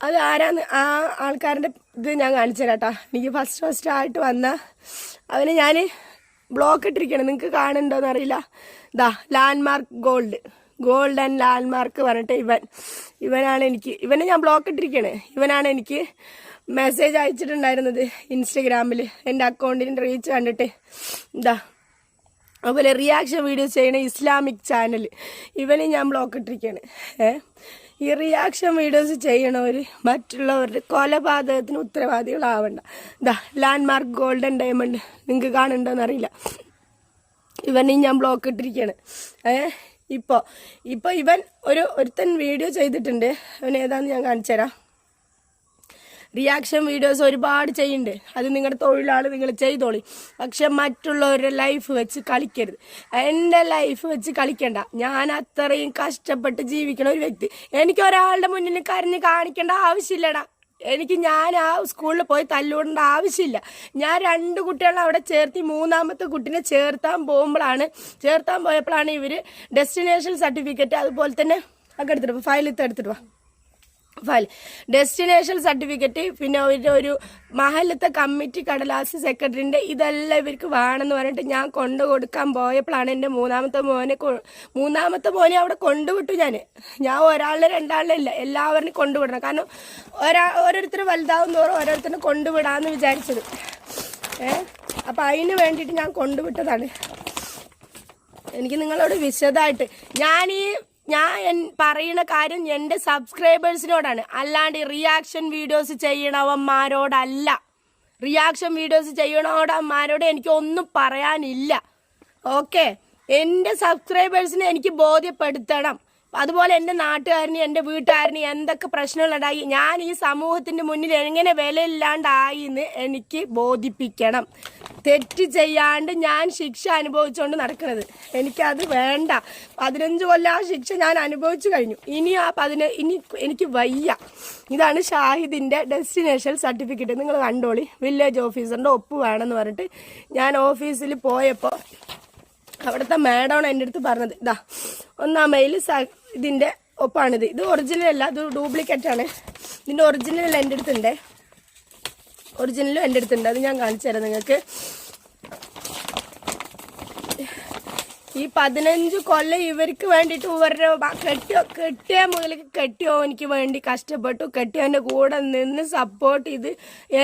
അത് ആരാന്ന് ആ ആൾക്കാരന്റെ ഇത് ഞാൻ കാണിച്ചു തരാട്ടാ. എനിക്ക് ഫസ്റ്റ് ഫസ്റ്റ് ആയിട്ട് വന്ന അവന് ഞാൻ ബ്ലോക്ക് ഇട്ടിരിക്കണം നിങ്ങൾക്ക് കാണുന്നുണ്ടോന്ന് അറിയില്ല. ദാ landmark gold gold and landmark പറഞ്ഞിട്ട് ഇവൻ ഇവനാണ് എനിക്ക് ഇവനെ ഞാൻ ബ്ലോക്ക് ഇട്ടിരിക്കണേ ഇവനാണ് എനിക്ക് മെസ്സേജ് അയച്ചിട്ടുണ്ടായിരുന്നത് ഇൻസ്റ്റഗ്രാമിൽ എന്റെ അക്കൗണ്ടിന്റെ റീച്ച് കണ്ടിട്ട്. ഇതാ അതുപോലെ റിയാക്ഷൻ വീഡിയോസ് ചെയ്യണ ഇസ്ലാമിക് ചാനൽ ഇവനെ ഞാൻ ബ്ലോക്ക് ഇട്ടിരിക്കുകയാണ് ഏ? ഈ റിയാക്ഷൻ വീഡിയോസ് ചെയ്യണവർ മറ്റുള്ളവരുടെ കൊലപാതകത്തിന് ഉത്തരവാദികളാവണ്ട. ഇതാ ലാൻഡ്മാർക്ക് ഗോൾഡൻ ഡയമണ്ട് നിങ്ങൾക്ക് കാണുന്നുണ്ടോന്ന് അറിയില്ല ഇവനെയും ഞാൻ ബ്ലോക്ക് ഇട്ടിരിക്കുകയാണ് ഏ ഇപ്പോൾ ഇപ്പോൾ ഇവൻ ഒരു ഒരുത്തൻ വീഡിയോ ചെയ്തിട്ടുണ്ട്. അവൻ ഏതാന്ന് ഞാൻ കാണിച്ചു തരാം റിയാക്ഷൻ വീഡിയോസ് ഒരുപാട് ചെയ്യുന്നുണ്ട്. അത് നിങ്ങളുടെ തൊഴിലാണ് നിങ്ങൾ ചെയ്തോളി. പക്ഷെ മറ്റുള്ളവരുടെ ലൈഫ് വെച്ച് കളിക്കരുത്. എന്റെ ലൈഫ് വെച്ച് കളിക്കണ്ട. ഞാൻ അത്രയും കഷ്ടപ്പെട്ട് ജീവിക്കണ ഒരു വ്യക്തി. എനിക്ക് ഒരാളുടെ മുന്നിൽ കരഞ്ഞ് കാണിക്കേണ്ട ആവശ്യമില്ലടാ. എനിക്ക് ഞാൻ ആ സ്കൂളിൽ പോയി തല്ലുകൊണ്ട ആവശ്യമില്ല. ഞാൻ രണ്ട് കുട്ടികളെ അവിടെ ചേർത്തി മൂന്നാമത്തെ കുട്ടിനെ ചേർത്താൻ പോകുമ്പോഴാണ് ചേർത്താൻ പോയപ്പോഴാണ് ഇവർ ഡെസ്റ്റിനേഷൻ സർട്ടിഫിക്കറ്റ് അതുപോലെ തന്നെ ഒക്കെ എടുത്തിട്ട് ഫയലിത്ത് എടുത്തിട്ട് വാ. ഫയൽ. ഡെസ്റ്റിനേഷൻ സർട്ടിഫിക്കറ്റ് പിന്നെ അവരുടെ ഒരു മഹലത്തെ കമ്മിറ്റി കടലാസ് സെക്രട്ടറിന്റെ ഇതെല്ലാം ഇവർക്ക് വേണമെന്ന് പറഞ്ഞിട്ട് ഞാൻ കൊണ്ടു കൊടുക്കാൻ പോയപ്പോഴാണ് എന്റെ മൂന്നാമത്തെ മോനെ മൂന്നാമത്തെ മോനെ അവിടെ കൊണ്ടുവിട്ടു ഞാൻ ഞാൻ ഒരാളിനെ രണ്ടാളിനെ ഇല്ല എല്ലാവരും കൊണ്ടുവിടണം. കാരണം ഒരാ ഓരോരുത്തർ വലുതാവും തോറും ഓരോരുത്തരും കൊണ്ടുവിടാമെന്ന് വിചാരിച്ചത്. ഏ? അപ്പം അതിന് വേണ്ടിയിട്ട് ഞാൻ കൊണ്ടുവിട്ടതാണ്. എനിക്ക് നിങ്ങളോട് വിശദമായിട്ട് ഞാൻ ഈ ഞാൻ പറയുന്ന കാര്യം എന്റെ സബ്സ്ക്രൈബേഴ്സിനോടാണ്. അല്ലാണ്ട് റിയാക്ഷൻ വീഡിയോസ് ചെയ്യണവന്മാരോടല്ല. റിയാക്ഷൻ വീഡിയോസ് ചെയ്യണവന്മാരോട് എനിക്ക് ഒന്നും പറയാനില്ല. ഓക്കെ എന്റെ സബ്സ്ക്രൈബേഴ്സിനെ എനിക്ക് ബോധ്യപ്പെടുത്തണം. അതുപോലെ എന്റെ നാട്ടുകാരന് എന്റെ വീട്ടുകാരന് എന്തൊക്കെ പ്രശ്നങ്ങളുണ്ടായി? ഞാൻ ഈ സമൂഹത്തിന്റെ മുന്നിൽ എങ്ങനെ വിലയില്ലാണ്ടായി എന്ന് എനിക്ക് ബോധിപ്പിക്കണം. തെറ്റ് ചെയ്യാണ്ട് ഞാൻ ശിക്ഷ അനുഭവിച്ചുകൊണ്ട് നടക്കുന്നത് എനിക്കത് വേണ്ട. പതിനഞ്ച് കൊല്ലം ആ ശിക്ഷ ഞാൻ അനുഭവിച്ചു കഴിഞ്ഞു. ഇനി ആ പതിന ഇനി എനിക്ക് വയ്യ. ഇതാണ് ഷാഹിദിന്റെ ഡെസ്റ്റിനേഷൻ സർട്ടിഫിക്കറ്റ്. നിങ്ങൾ കണ്ടോളി. വില്ലേജ് ഓഫീസറിന്റെ ഒപ്പ് വേണമെന്ന് പറഞ്ഞിട്ട് ഞാൻ ഓഫീസിൽ പോയപ്പോൾ അവിടുത്തെ മാഡമാണ് എന്റെ അടുത്ത് പറഞ്ഞത്. ഇതാ ഒന്നാം മെയിൽ ഇതിന്റെ ഒപ്പാണിത്. ഇത് ഒറിജിനൽ അല്ല ഇത് ഡ്യൂപ്ലിക്കേറ്റ് ആണ്. ഇതിന്റെ ഒറിജിനൽ എന്റെ അടുത്തുണ്ട്. ഒറിജിനലും എന്റെ അടുത്തുണ്ട്. അത് ഞാൻ കാണിച്ചു തരാം നിങ്ങൾക്ക്. ഈ പതിനഞ്ച് കൊല്ലം ഇവർക്ക് വേണ്ടിയിട്ട് ഇവരുടെ കെട്ടിയോ കെട്ടിയ മുതലേക്ക് കെട്ടിയോ എനിക്ക് വേണ്ടി കഷ്ടപ്പെട്ടു. കെട്ടിയവന്റെ കൂടെ നിന്ന് സപ്പോർട്ട് ചെയ്ത്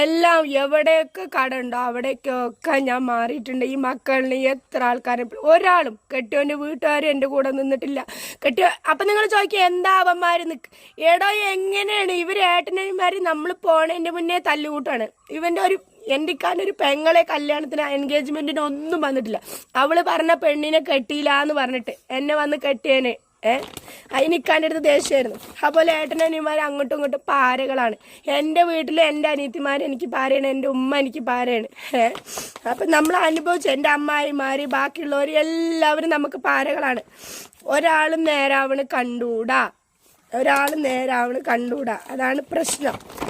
എല്ലാം എവിടെയൊക്കെ കട ഉണ്ടോ അവിടേക്കൊക്കെ ഞാൻ മാറിയിട്ടുണ്ട്. ഈ മക്കളിന് എത്ര ആൾക്കാരെ ഒരാളും കെട്ടിയവന്റെ വീട്ടുകാരും എന്റെ കൂടെ നിന്നിട്ടില്ല. കെട്ടിയോ അപ്പം നിങ്ങൾ ചോദിക്കുക എന്താ അവന്മാർ നിൽക്ക് എടോ എങ്ങനെയാണ്? ഇവർ ഏട്ടനന്മാർ നമ്മൾ പോണതിന്റെ മുന്നേ തല്ലുകൂട്ടാണ്. ഇവന്റെ ഒരു എന്റെ ഒരു പെങ്ങളെ കല്യാണത്തിന് എൻഗേജ്മെന്റിന് ഒന്നും വന്നിട്ടില്ല. അവൾ പറഞ്ഞ പെണ്ണിനെ കെട്ടിയില്ല എന്ന് പറഞ്ഞിട്ട് എന്നെ വന്ന് കെട്ടിയേനെ. ഏ? അതിനിക്കാന്റെ അടുത്ത് ദേഷ്യമായിരുന്നു. അതുപോലെ ഏട്ടനനിമാർ അങ്ങോട്ടും ഇങ്ങോട്ടും പാരകളാണ്. എന്റെ വീട്ടിൽ എന്റെ അനിയത്തിമാർ എനിക്ക് പാരയാണ് എന്റെ ഉമ്മ എനിക്ക് പാരയാണ്. ഏ? അപ്പം നമ്മൾ അനുഭവിച്ചു. എന്റെ അമ്മായിമാർ ബാക്കിയുള്ളവർ എല്ലാവരും നമുക്ക് പാരകളാണ്. ഒരാളും നേരാവണ് കണ്ടൂടാ. ഒരാളും നേരാവണ് കണ്ടൂടാ. അതാണ് പ്രശ്നം.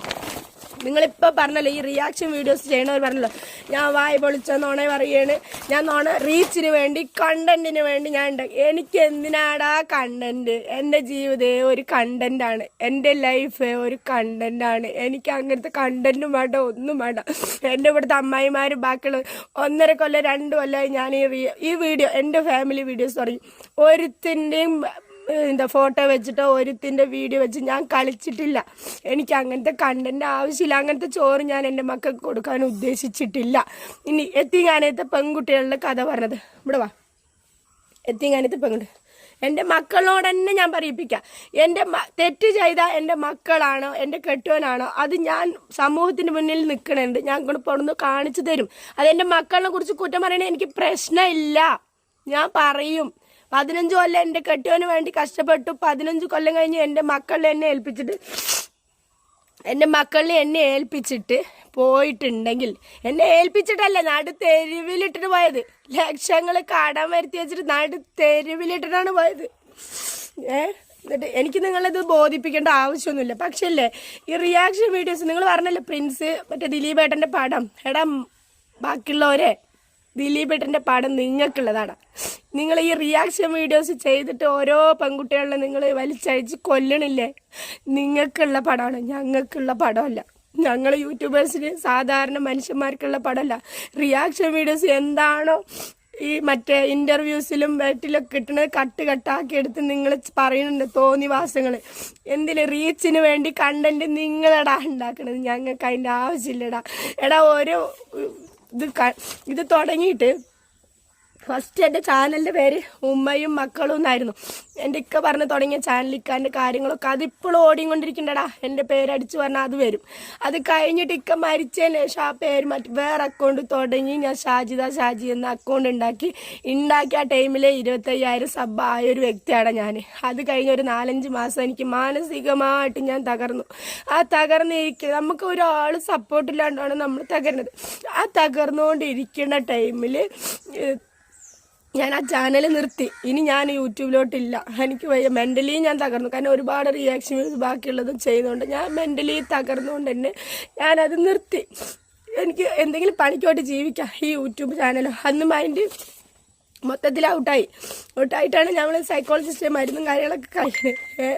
നിങ്ങളിപ്പോൾ പറഞ്ഞല്ലോ ഈ റിയാക്ഷൻ വീഡിയോസ് ചെയ്യണവർ പറഞ്ഞല്ലോ ഞാൻ വായ പൊളിച്ച നോണ പറയാണ് ഞാൻ നോണ റീച്ചിന് വേണ്ടി കണ്ടന്റിന് വേണ്ടി ഞാൻ ഉണ്ടാക്കി എനിക്ക് എന്തിനാടാ കണ്ടന്റ് എന്റെ ജീവിതേ ഒരു കണ്ടന്റാണ് എന്റെ ലൈഫ് ഒരു കണ്ടന്റാണ് എനിക്ക് അങ്ങനത്തെ കണ്ടന്റും വേണ്ട ഒന്നും വേണ്ട. എന്റെ ഇവിടുത്തെ അമ്മായിമാരും ബാക്കിയുള്ള ഒന്നര കൊല്ലം രണ്ട് കൊല്ലമായി ഞാൻ ഈ ഈ വീഡിയോ എന്റെ ഫാമിലി വീഡിയോസ് തുടങ്ങി. ഒരുത്തിന്റെയും എന്താ ഫോട്ടോ വെച്ചിട്ടോ ഒരുത്തിന്റെ വീഡിയോ വെച്ച് ഞാൻ കളിച്ചിട്ടില്ല. എനിക്ക് അങ്ങനത്തെ കണ്ടന്റ് ആവശ്യമില്ല. അങ്ങനത്തെ ചോറ് ഞാൻ എന്റെ മക്കൾക്ക് കൊടുക്കാൻ ഉദ്ദേശിച്ചിട്ടില്ല. ഇനി എത്തിങ്ങാനത്തെ പെൺകുട്ടികളുടെ കഥ പറഞ്ഞത്. ഇവിടെ വാ. എത്തിങ്ങാനത്തെ പെൺകുട്ടി. എന്റെ മക്കളോട് തന്നെ ഞാൻ പറയിപ്പിക്കാം. എന്റെ തെറ്റ് ചെയ്ത എന്റെ മക്കളാണോ എന്റെ കെട്ടുവനാണോ അത് ഞാൻ സമൂഹത്തിന് മുന്നിൽ നിൽക്കണുണ്ട്. ഞാൻ കൊണ്ട് പുറന്ന് കാണിച്ചു തരും. അത് എന്റെ മക്കളെ കുറിച്ച് കുറ്റം പറയണേ എനിക്ക് പ്രശ്നമില്ല. ഞാൻ പറയും. പതിനഞ്ച് കൊല്ലം എന്റെ കെട്ടിയവന് വേണ്ടി കഷ്ടപ്പെട്ടു. പതിനഞ്ച് കൊല്ലം കഴിഞ്ഞ് എന്റെ മക്കളെ എന്നെ ഏൽപ്പിച്ചിട്ട് എന്റെ മക്കളിൽ എന്നെ ഏൽപ്പിച്ചിട്ട് പോയിട്ടുണ്ടെങ്കിൽ എന്നെ ഏൽപ്പിച്ചിട്ടല്ല നാട് തെരുവിലിട്ടിട്ട് പോയത്. ലക്ഷങ്ങൾ കടം വരുത്തി വെച്ചിട്ട് നാട് തെരുവിലിട്ടിട്ടാണ് പോയത്. ഏ? എന്നിട്ട് എനിക്ക് നിങ്ങളിത് ബോധിപ്പിക്കേണ്ട ആവശ്യമൊന്നുമില്ല. പക്ഷേ അല്ലേ ഈ റിയാക്ഷൻ വീഡിയോസ് നിങ്ങൾ പറഞ്ഞല്ലോ പ്രിൻസ് മറ്റേ ദിലീപേട്ടന്റെ പടം. എടാ ബാക്കിയുള്ളവരെ ദിലീപേട്ടന്റെ പടം നിങ്ങൾക്കുള്ളതാണ്. നിങ്ങൾ ഈ റിയാക്ഷൻ വീഡിയോസ് ചെയ്തിട്ട് ഓരോ പെൺകുട്ടികളെ നിങ്ങൾ വലിച്ചഴിച്ച് കൊല്ലണില്ലേ? നിങ്ങൾക്കുള്ള പടമാണ്. ഞങ്ങൾക്കുള്ള പടമല്ല. ഞങ്ങൾ യൂട്യൂബേഴ്സിന് സാധാരണ മനുഷ്യന്മാർക്കുള്ള പടമല്ല. റിയാക്ഷൻ വീഡിയോസ് എന്താണോ ഈ മറ്റേ ഇന്റർവ്യൂസിലും വീട്ടിലൊക്കെ കിട്ടുന്നത് കട്ട് കട്ടാക്കി എടുത്ത് നിങ്ങൾ പറയുന്നുണ്ട് തോന്നിവാസങ്ങൾ എന്തിന് റീച്ചിന് വേണ്ടി കണ്ടന്റ് നിങ്ങളടാ ഉണ്ടാക്കണത്. ഞങ്ങൾക്ക് അതിന്റെ ആവശ്യമില്ലടാ. എടാ ഓരോ ഇത് ഇത് തുടങ്ങിയിട്ട് ഫസ്റ്റ് എന്റെ ചാനലിന്റെ പേര് ഉമ്മയും മക്കളും എന്നായിരുന്നു. എന്റെ ഇക്ക പറഞ്ഞ് തുടങ്ങിയ ചാനൽ ഇക്കാന്റെ കാര്യങ്ങളൊക്കെ അതിപ്പോഴും ഓടിക്കൊണ്ടിരിക്കണ്ടടാ എന്റെ പേരടിച്ച് പറഞ്ഞാൽ അത് വരും. അത് കഴിഞ്ഞിട്ട് ഇക്ക മരിച്ചതിന് ശേഷം ആ പേര് മറ്റ് വേറെ അക്കൗണ്ട് തുടങ്ങി ഞാൻ ഷാജിദ ഷാജി എന്ന അക്കൗണ്ട് ഉണ്ടാക്കി. ഉണ്ടാക്കിയ ആ ടൈമിൽ ഇരുപത്തയ്യായിരം സബ് ആയ ഒരു വ്യക്തിയാണ് ഞാൻ അത് കഴിഞ്ഞ ഒരു നാലഞ്ച് മാസം എനിക്ക് മാനസികമായിട്ട് ഞാൻ തകർന്നു. ആ തകർന്നിരിക്കുക നമുക്ക് ഒരാൾ സപ്പോർട്ടില്ലാണ്ടാണ് നമ്മൾ തകരുന്നത്. ആ തകർന്നുകൊണ്ടിരിക്കുന്ന ടൈമിൽ ഞാൻ ആ ചാനൽ നിർത്തി. ഇനി ഞാൻ യൂട്യൂബിലോട്ടില്ല. എനിക്ക് വയ്യ മെന്റലി ഞാൻ തകർന്നു. കാരണം ഒരുപാട് റിയാക്ഷൻ ബാക്കിയുള്ളതും ചെയ്യുന്നുണ്ട് ഞാൻ മെന്റലി തകർന്നുകൊണ്ട് തന്നെ ഞാനത് നിർത്തി. എനിക്ക് എന്തെങ്കിലും പണിക്കോട്ട് ജീവിക്കാം ഈ യൂട്യൂബ് ചാനലും അന്ന് മൈൻഡ് മൊത്തത്തിൽ ഔട്ടായി ഔട്ടായിട്ടാണ് ഞങ്ങൾ സൈക്കോളജിസ്റ്റ് മരുന്നും കാര്യങ്ങളൊക്കെ കഴിക്കുന്നത്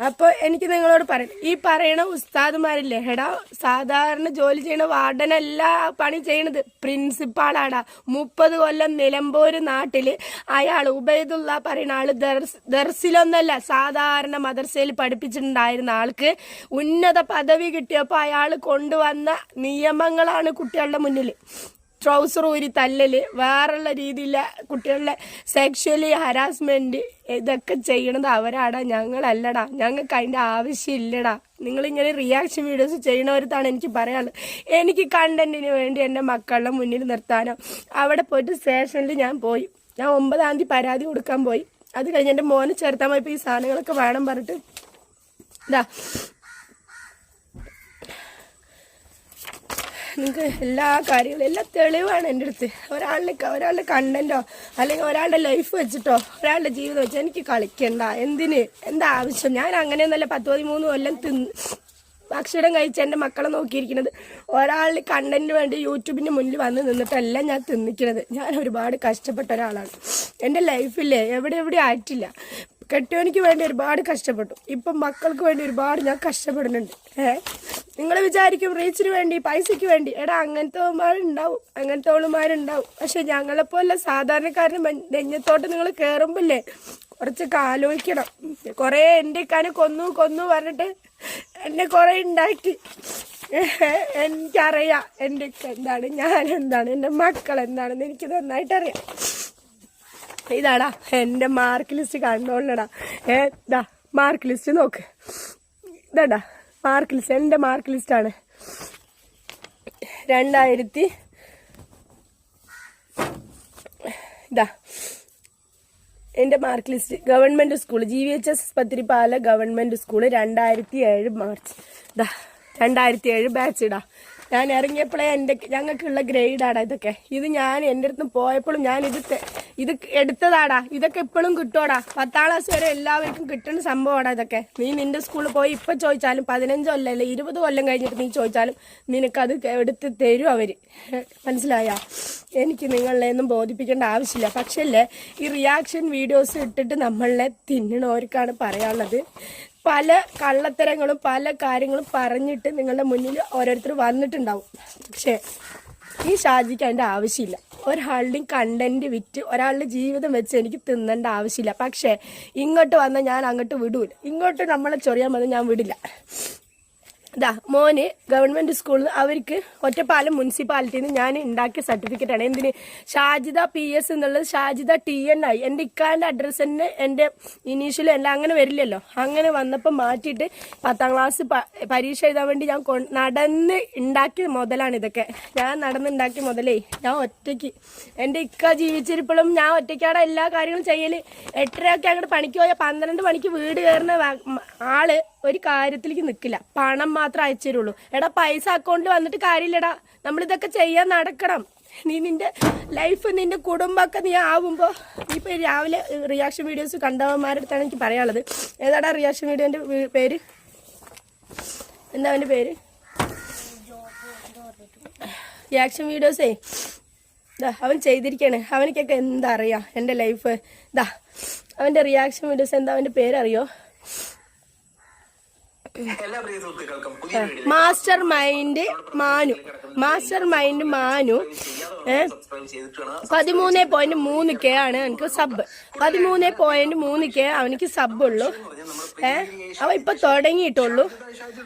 അപ്പോൾ എനിക്ക് നിങ്ങളോട് പറയണം ഈ പറയണ ഉസ്താദുമാരില്ലേ എടാ സാധാരണ ജോലി ചെയ്യണ വാർഡനല്ല പണി ചെയ്യണത് പ്രിൻസിപ്പാളാടാ. മുപ്പത് കൊല്ലം നിലമ്പൂർ നാട്ടിൽ അയാൾ ഉബൈദുള്ള പറയുന്ന ആൾ ദർസ് ദർസിലൊന്നല്ല സാധാരണ മദർസയിൽ പഠിപ്പിച്ചിട്ടുണ്ടായിരുന്ന ആൾക്ക് ഉന്നത പദവി കിട്ടിയപ്പോൾ അയാൾ കൊണ്ടുവന്ന നിയമങ്ങളാണ് കുട്ടികളുടെ മുന്നിൽ ട്രൗസർ ഊരി തല്ലല് വേറുള്ള രീതിയിലെ കുട്ടികളുടെ സെക്ഷലി ഹരാസ്മെന്റ് ഇതൊക്കെ ചെയ്യണത് അവരാടാ ഞങ്ങളല്ലടാ. ഞങ്ങൾക്ക് അതിന്റെ ആവശ്യമില്ലടാ. നിങ്ങളിങ്ങനെ റിയാക്ഷൻ വീഡിയോസ് ചെയ്യണവരത്താണ് എനിക്ക് പറയാനുള്ളത്. എനിക്ക് കണ്ടന്റിന് വേണ്ടി എന്റെ മക്കളുടെ മുന്നിൽ നിർത്താനോ. അവിടെ പോയിട്ട് സ്റ്റേഷനിൽ ഞാൻ പോയി. ഞാൻ ഒമ്പതാം തീയതി പരാതി കൊടുക്കാൻ പോയി. അത് കഴിഞ്ഞ് എന്റെ മോനെ ചേർത്താൻ പോയപ്പോൾ ഈ സാധനങ്ങളൊക്കെ വേണം പറഞ്ഞിട്ട് ഇതാ നിങ്ങൾക്ക് എല്ലാ കാര്യങ്ങളും എല്ലാ തെളിവാണ് എന്റെ അടുത്ത്. ഒരാളുടെ ഒരാളുടെ കണ്ടന്റോ അല്ലെങ്കിൽ ഒരാളുടെ ലൈഫ് വെച്ചിട്ടോ ഒരാളുടെ ജീവിതം വെച്ചോ എനിക്ക് കളിക്കണ്ട. എന്തിന്? എന്താ ആവശ്യം? ഞാൻ അങ്ങനെയൊന്നല്ല പത്ത് പതിമൂന്ന് കൊല്ലം തിന്ന് ഭക്ഷണം കഴിച്ച് എന്റെ മക്കളെ നോക്കിയിരിക്കുന്നത്. ഒരാളുടെ കണ്ടന്റ് വേണ്ടി യൂട്യൂബിന്റെ മുന്നിൽ വന്ന് നിന്നിട്ടല്ല ഞാൻ തിന്നിക്കുന്നത്. ഞാൻ ഒരുപാട് കഷ്ടപ്പെട്ട ഒരാളാണ്. എന്റെ ലൈഫില്ലേ എവിടെ എവിടെ ആയിട്ടില്ല. കെട്ടിയവനിക്ക് വേണ്ടി ഒരുപാട് കഷ്ടപ്പെട്ടു. ഇപ്പം മക്കൾക്ക് വേണ്ടി ഒരുപാട് ഞാൻ കഷ്ടപ്പെടുന്നുണ്ട്. ഏ? നിങ്ങൾ വിചാരിക്കും റീച്ചിന് വേണ്ടി പൈസയ്ക്ക് വേണ്ടി. എടാ അങ്ങനത്തെ ഉണ്ടാവും. അങ്ങനത്തെ ഓളുമാരുണ്ടാവും പക്ഷെ ഞങ്ങളെപ്പോലെ സാധാരണക്കാരന് നെഞ്ഞത്തോട്ട് നിങ്ങൾ കയറുമ്പില്ലേ കുറച്ചൊക്കെ ആലോചിക്കണം. കുറേ എന്റെ ഇക്കാനെ കൊന്നു കൊന്നു പറഞ്ഞിട്ട് എന്നെ കുറേ ഉണ്ടാക്കി. എനിക്കറിയാം എന്റെ എന്താണ് ഞാൻ എന്താണ് എന്റെ മക്കൾ എന്താണെന്ന് എനിക്ക് നന്നായിട്ട് അറിയാം ഇതാടാ എന്റെ മാർക്ക് ലിസ്റ്റ് കണ്ടോളടാ ഏ ഇതാ മാർക്ക് ലിസ്റ്റ് നോക്ക്. ഇതാടാ. മാർക്ക് ലിസ്റ്റ് എന്റെ മാർക്ക് ലിസ്റ്റാണ് രണ്ടായിരത്തി ഇതാ. എന്റെ mark list government school G V H S Pathirippala government school രണ്ടായിരത്തി ഏഴ് മാർച്ച്. ഇതാ രണ്ടായിരത്തി ഏഴ് ബാച്ച് ഇടാ. ഞാൻ ഇറങ്ങിയപ്പോഴേ എന്റെ ഞങ്ങൾക്കുള്ള ഗ്രേഡാണ് ഇതൊക്കെ. ഇത് ഞാൻ എന്റെ അടുത്ത് പോയപ്പോഴും ഞാൻ ഇത് ഇത് എടുത്തതാടാ. ഇതൊക്കെ ഇപ്പോഴും കിട്ടുവാടാ. പത്താം ക്ലാസ് വരെ എല്ലാവർക്കും കിട്ടുന്ന സംഭവമാടാ ഇതൊക്കെ. നീ നിന്റെ സ്കൂളിൽ പോയി ഇപ്പം ചോദിച്ചാലും പതിനഞ്ച് കൊല്ലം അല്ലേ ഇരുപത് കൊല്ലം കഴിഞ്ഞിട്ട് നീ ചോദിച്ചാലും നിനക്കത് എടുത്ത് തരും അവർ. മനസ്സിലായ? എനിക്ക് നിങ്ങളെ ഒന്നും ബോധിപ്പിക്കേണ്ട ആവശ്യമില്ല. പക്ഷല്ലേ ഈ റിയാക്ഷൻ വീഡിയോസ് ഇട്ടിട്ട് നമ്മളെ തിന്നണവർക്കാണ് പറയാനുള്ളത്. പല കള്ളത്തരങ്ങളും പല കാര്യങ്ങളും പറഞ്ഞിട്ട് നിങ്ങളുടെ മുന്നിൽ ഓരോരുത്തർ വന്നിട്ടുണ്ടാവും. പക്ഷേ ഈ ഷാജിക്ക് അതിന്റെ ആവശ്യമില്ല. ഒരാളുടെയും കണ്ടന്റ് വിറ്റ് ഒരാളുടെ ജീവിതം വെച്ച് എനിക്ക് തിന്നേണ്ട ആവശ്യമില്ല. പക്ഷേ ഇങ്ങോട്ട് വന്നാൽ ഞാൻ അങ്ങോട്ട് വിടൂല. ഇങ്ങോട്ട് നമ്മളെ ചൊറിയാൻ വന്നാൽ ഞാൻ വിടില്ല. ഇതാ മോന് ഗവൺമെന്റ് സ്കൂളിൽ അവർക്ക് ഒറ്റപ്പാലം മുനിസിപ്പാലിറ്റിയിൽ നിന്ന് ഞാൻ ഉണ്ടാക്കിയ സർട്ടിഫിക്കറ്റ് ആണ്. എന്തിന്? ഷാജിദ പി എസ് എന്നുള്ളത് ഷാജിദ ടി എൻ ആയി. എന്റെ ഇക്കാന്റെ അഡ്രസ്സ് തന്നെ എന്റെ ഇനീഷ്യൽ എല്ലാം അങ്ങനെ വരില്ലല്ലോ. അങ്ങനെ വന്നപ്പോൾ മാറ്റിയിട്ട് പത്താം ക്ലാസ് പരീക്ഷ എഴുതാൻ വേണ്ടി ഞാൻ നടന്ന് ഉണ്ടാക്കിയ മുതലാണ് ഇതൊക്കെ. ഞാൻ നടന്നുണ്ടാക്കിയ മുതലേ ഞാൻ ഒറ്റയ്ക്ക് എന്റെ ഇക്ക ജീവിച്ചിരിപ്പോഴും ഞാൻ ഒറ്റയ്ക്കാടെ എല്ലാ കാര്യങ്ങളും ചെയ്യൽ. എട്ടരയൊക്കെ അങ്ങോട്ട് പണിക്ക് പോയാൽ പന്ത്രണ്ട് മണിക്ക് വീട് കയറുന്ന ആൾ ഒരു കാര്യത്തിലേക്ക് നിൽക്കില്ല പണം മാത്രം അയച്ചു തരുള്ളൂ എടാ പൈസ അക്കൗണ്ടിൽ വന്നിട്ട് കാര്യമില്ലടാ. നമ്മളിതൊക്കെ ചെയ്യാൻ നടക്കണം. നീ നിന്റെ ലൈഫ് നിന്റെ കുടുംബമൊക്കെ നീ ആവുമ്പോൾ നീ ഇപ്പോൾ രാവിലെ റിയാക്ഷൻ വീഡിയോസ് കണ്ടവന്മാരുടെ അടുത്താണ് എനിക്ക് പറയാനുള്ളത്. ഏതാടാ റിയാക്ഷൻ വീഡിയോന്റെ പേര്? എന്താ അവന്റെ പേര്? റിയാക്ഷൻ വീഡിയോസേ ഇതാ അവൻ ചെയ്തിരിക്കാണ് അവനക്കൊക്കെ എന്താ അറിയാം എന്റെ ലൈഫ് ഇതാ അവന്റെ റിയാക്ഷൻ വീഡിയോസ് എന്താ? അവന്റെ പേരറിയോ എല്ലാ പ്രിയ സുഹൃത്തുക്കൾക്കും പുതിയ video master mind Manu. Master mind Manu. പതിമൂന്ന് പോയിന്റ് മൂന്ന് കെ ആണ് എനിക്ക് സബ്. പതിമൂന്ന് പോയിന്റ് മൂന്ന് കെ അവനിക്ക് സബ് ഉള്ളൂ. ഏ? അവൻ ഇപ്പൊ തുടങ്ങിയിട്ടുള്ളൂ.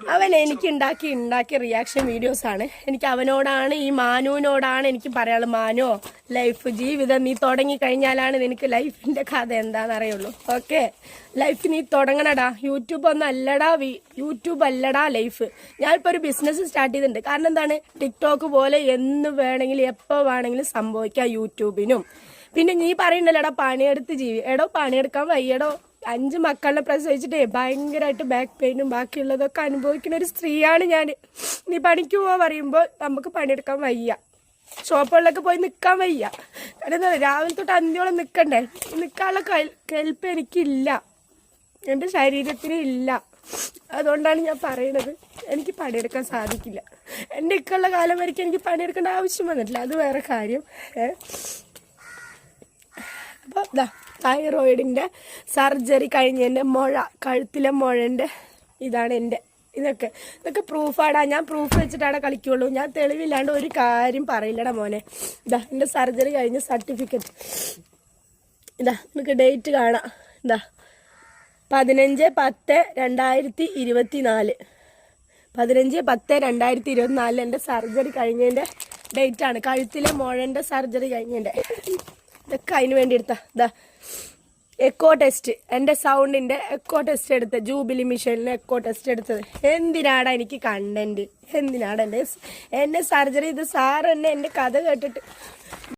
അവൻ എനിക്ക് ഉണ്ടാക്കി ഉണ്ടാക്കിയ റിയാക്ഷൻ വീഡിയോസ് ആണ്. എനിക്ക് അവനോടാണ് ഈ മാനുവിനോടാണ് എനിക്ക് പറയാനുള്ളത്. മാനോ ലൈഫ് ജീവിതം നീ തുടങ്ങി കഴിഞ്ഞാലാണ് നിനക്ക് ലൈഫിന്റെ കഥ എന്താണെന്ന് അറിയുള്ളൂ ഓക്കെ ലൈഫ് നീ തുടങ്ങണടാ. യൂട്യൂബ് ഒന്നും അല്ലടാ യൂട്യൂബ് അല്ലടാ ലൈഫ് ഞാനിപ്പോൾ ഒരു ബിസിനസ് സ്റ്റാർട്ട് ചെയ്തിട്ടുണ്ട്. കാരണം എന്താണ്? ടിക്ടോക്ക് പോലെ എന്ന് വേണമെങ്കിലും എപ്പോൾ വേണമെങ്കിലും സംഭവിക്കാം യൂട്യൂബിനും. പിന്നെ നീ പറയണ്ടല്ലോടാ പണിയെടുത്ത് ജീവി എടോ പണിയെടുക്കാൻ വയ്യടോ. അഞ്ച് മക്കളെ പ്രസവിച്ചിട്ടേ ഭയങ്കരമായിട്ട് ബാക്ക് പെയിനും ബാക്കിയുള്ളതൊക്കെ അനുഭവിക്കുന്ന ഒരു സ്ത്രീയാണ് ഞാൻ നീ പണിക്ക് പോവാ പറയുമ്പോൾ നമുക്ക് പണിയെടുക്കാൻ വയ്യ. ഷോപ്പുകളിലൊക്കെ പോയി നിൽക്കാൻ വയ്യ. കാരണം രാവിലെ തൊട്ട് അന്തിയോളം നിൽക്കണ്ടേ നിൽക്കാനുള്ള കൽ- കെൽപ്പ് എനിക്കില്ല. എന്റെ ശരീരത്തിന് ഇല്ല. അതുകൊണ്ടാണ് ഞാൻ പറയണത്. എനിക്ക് പണിയെടുക്കാൻ സാധിക്കില്ല. എന്റെ ഇക്കുള്ള കാലം വരയ്ക്ക് എനിക്ക് പണിയെടുക്കേണ്ട ആവശ്യം വന്നിട്ടില്ല. അത് വേറെ കാര്യം. അപ്പോൾ ഇതാ തൈറോയിഡിന്റെ സർജറി കഴിഞ്ഞതിന്റെ മുഴ കഴുത്തിലെ മുഴന്റെ ഇതാണ് എന്റെ ഇതൊക്കെ. ഇതൊക്കെ പ്രൂഫാടാ ഞാൻ പ്രൂഫ് വെച്ചിട്ടാണ് കളിക്കുള്ളൂ. ഞാൻ തെളിവില്ലാണ്ട് ഒരു കാര്യം പറയില്ലട മോനെ. ഇതാ എന്റെ സർജറി കഴിഞ്ഞ സർട്ടിഫിക്കറ്റ് ഇതാ നമുക്ക് ഡേറ്റ് കാണാം. ഇതാ പതിനഞ്ച് പത്ത് രണ്ടായിരത്തി ഇരുപത്തി നാല് പതിനഞ്ച് പത്ത് രണ്ടായിരത്തി ഇരുപത്തിനാലിൽ എന്റെ സർജറി കഴിഞ്ഞതിന്റെ ഡേറ്റാണ് കഴുത്തിലെ മുഴന്റെ സർജറി കഴിഞ്ഞതിന്റെ ഇതൊക്കെ അതിന് വേണ്ടി എടുത്ത. ഇതാ എക്കോ ടെസ്റ്റ് എന്റെ സൗണ്ടിന്റെ എക്കോ ടെസ്റ്റ് എടുത്ത് ജൂബിലി മിഷനിൽ എക്കോ ടെസ്റ്റ് എടുത്തത്. എന്തിനാടാ എനിക്ക് കണ്ടന്റ് എന്തിനാടാ എന്റെ എന്നെ സർജറി ഇത് സാർ എന്നെ എന്റെ കഥ കേട്ടിട്ട്